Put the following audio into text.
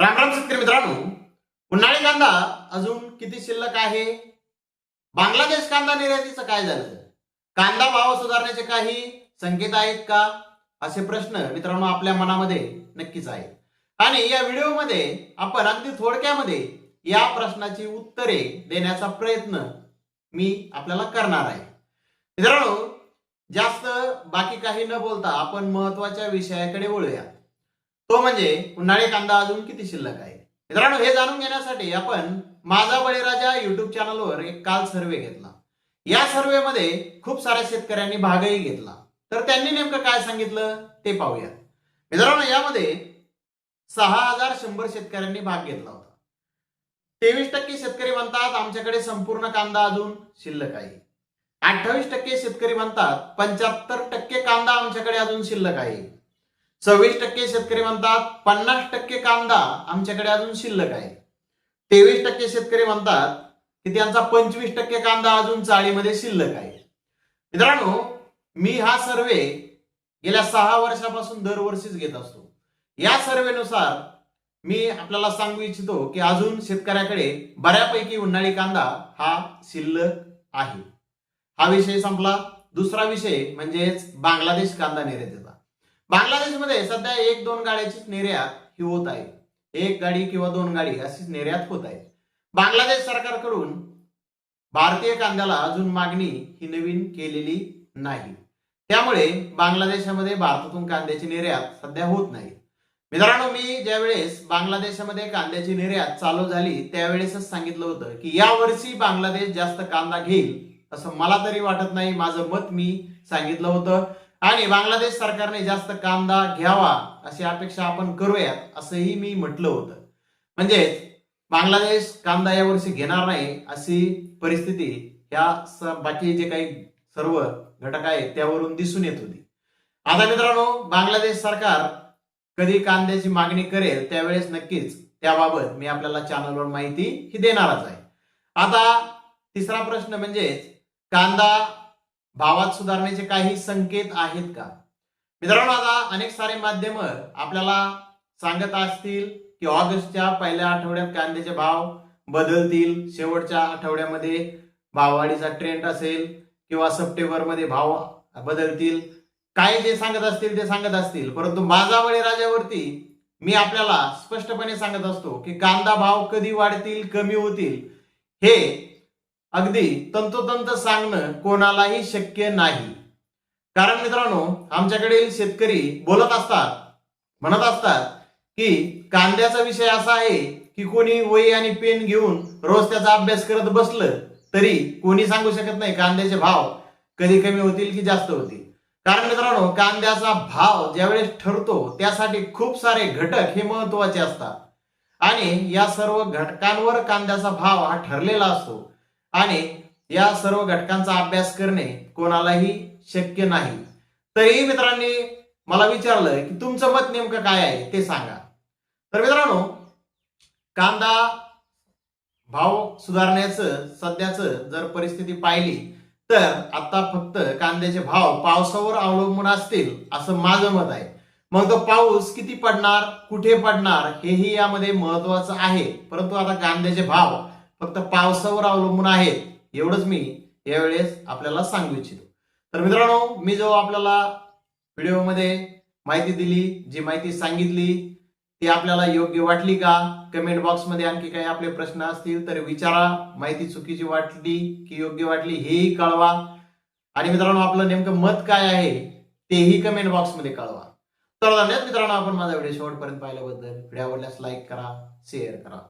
रामराम शेतकरी मित्रांनो उन्हाळी कांदा अजून किती शिल्लक आहे? बांगलादेश कांदा निर्यातीचं काय झालं? कांदा भाव सुधारण्याचे काही संकेत आहेत का? असे प्रश्न मित्रांनो आपल्या मनामध्ये नक्कीच आहेत. आणि या व्हिडिओमध्ये आपण अगदी थोडक्यामध्ये या प्रश्नाची उत्तरे देण्याचा प्रयत्न मी आपल्याला करणार आहे. मित्रांनो जास्त बाकी काही न बोलता आपण महत्त्वाच्या विषयाकडे वळूया तो म्हणजे उन्हाळी कांदा अजून किती शिल्लक आहे? मित्रांनो हे जाणून घेण्यासाठी आपण माझा बळीराजा युट्यूब चॅनलवर एक काल सर्वे घेतला. या सर्वेमध्ये खूप साऱ्या शेतकऱ्यांनी भागही घेतला. तर त्यांनी नेमकं काय सांगितलं ते पाहूया मित्रांनो यामध्ये सहा हजार शंभर शेतकऱ्यांनी भाग घेतला होता. तेवीस टक्के शेतकरी म्हणतात आमच्याकडे संपूर्ण कांदा अजून शिल्लक आहे. अठ्ठावीस टक्के शेतकरी म्हणतात पंच्याहत्तर टक्के कांदा आमच्याकडे अजून शिल्लक आहे. सव्वीस टक्के शेतकरी म्हणतात पन्नास टक्के कांदा आमच्याकडे अजून शिल्लक आहे. तेवीस टक्के शेतकरी म्हणतात की त्यांचा पंचवीस टक्के कांदा अजून चाळीमध्ये शिल्लक आहे. मित्रांनो मी हा सर्वे गेल्या सहा वर्षापासून दरवर्षीच घेत असतो. या सर्वेनुसार मी आपल्याला सांगू इच्छितो की अजून शेतकऱ्याकडे बऱ्यापैकी उन्हाळी कांदा हा शिल्लक आहे. हा विषय संपला. दुसरा विषय म्हणजेच बांगलादेश कांदा निर्यातीचा. बांगलादेशमध्ये सध्या एक दोन गाड्याचीच निर्यात ही होत आहे. एक गाडी किंवा दोन गाडी अशीच निर्यात होत आहे. बांगलादेश सरकारकडून भारतीय कांद्याला अजून मागणी ही नवीन केलेली नाही. त्यामुळे बांगलादेशामध्ये भारतातून कांद्याची निर्यात सध्या होत नाही. मित्रांनो मी ज्यावेळेस बांगलादेशामध्ये कांद्याची निर्यात चालू झाली त्यावेळेसच सांगितलं होतं की या वर्षी बांगलादेश जास्त कांदा घेईल असं मला तरी वाटत नाही. माझं मत मी सांगितलं होतं. आणि बांगलादेश सरकारने जास्त कांदा घ्यावा अशी अपेक्षा आपण करूयात असंही मी म्हटलं होतं. म्हणजेच बांगलादेश कांदा यावर्षी घेणार नाही अशी परिस्थिती ह्या बाकी जे काही सर्व घटक आहेत त्यावरून दिसून येत होती. आता मित्रांनो बांगलादेश सरकार कधी कांद्याची मागणी करेल त्यावेळेस नक्कीच त्याबाबत मी आपल्याला चॅनलवर माहिती ही देणारच आहे. आता तिसरा प्रश्न म्हणजेच कांदा भावात सुधारण्याचे काही संकेत आहेत का? मित्रांनो आता अनेक सारे माध्यम आपल्याला सांगत असतील की ऑगस्टच्या पहिल्या आठवड्यात कांद्याचे भाव बदलतील. शेवटच्या आठवड्यामध्ये भाववाढीचा ट्रेंड असेल किंवा सप्टेंबरमध्ये भाव बदलतील. काय जे सांगत असतील ते सांगत असतील. परंतु माझा राजावरती मी आपल्याला स्पष्टपणे सांगत असतो की कांदा भाव कधी वाढतील कमी होतील हे अगदी तंतोतंत सांगणं कोणालाही शक्य नाही. कारण मित्रांनो आमच्याकडील शेतकरी बोलत असतात म्हणत असतात की कांद्याचा विषय असा आहे की कोणी वही आणि पेन घेऊन रोज त्याचा अभ्यास करत बसलं तरी कोणी सांगू शकत नाही कांद्याचे भाव कधी कमी होतील की जास्त होतील. कारण मित्रांनो कांद्याचा भाव ज्यावेळेस ठरतो त्यासाठी खूप सारे घटक हे महत्त्वाचे असतात. आणि या सर्व घटकांवर कांद्याचा भाव हा ठरलेला असतो. आणि या सर्व घटकांचा अभ्यास करणे कोणालाही शक्य नाही. तरीही मित्रांनी मला विचारलं की तुमचं मत नेमकं काय आहे ते सांगा. तर मित्रांनो कांदा भाव सुधारण्याचं सध्याचं जर परिस्थिती पाहिली तर आता फक्त कांद्याचे भाव पावसावर अवलंबून असतील असं माझं मत आहे. मग तो पाऊस किती पडणार कुठे पडणार हेही यामध्ये महत्वाचं आहे. परंतु आता कांद्याचे भाव फक्त पावसावर अवलंबून आहेत एवढंच मी यावेळेस आपल्याला सांगू इच्छितो. तर मित्रांनो मी जो आपल्याला व्हिडिओमध्ये माहिती दिली जी माहिती सांगितली ती आपल्याला योग्य वाटली का? कमेंट बॉक्समध्ये आणखी काही आपले प्रश्न असतील तर विचारा. माहिती चुकीची वाटली की योग्य वाटली हेही कळवा. आणि मित्रांनो आपलं नेमकं मत काय आहे तेही कमेंट बॉक्समध्ये कळवा. तर धन्यवाद मित्रांनो आपण माझा व्हिडिओ शेवटपर्यंत पाहिल्याबद्दल. व्हिडिओ आवडल्यास लाईक करा शेअर करा.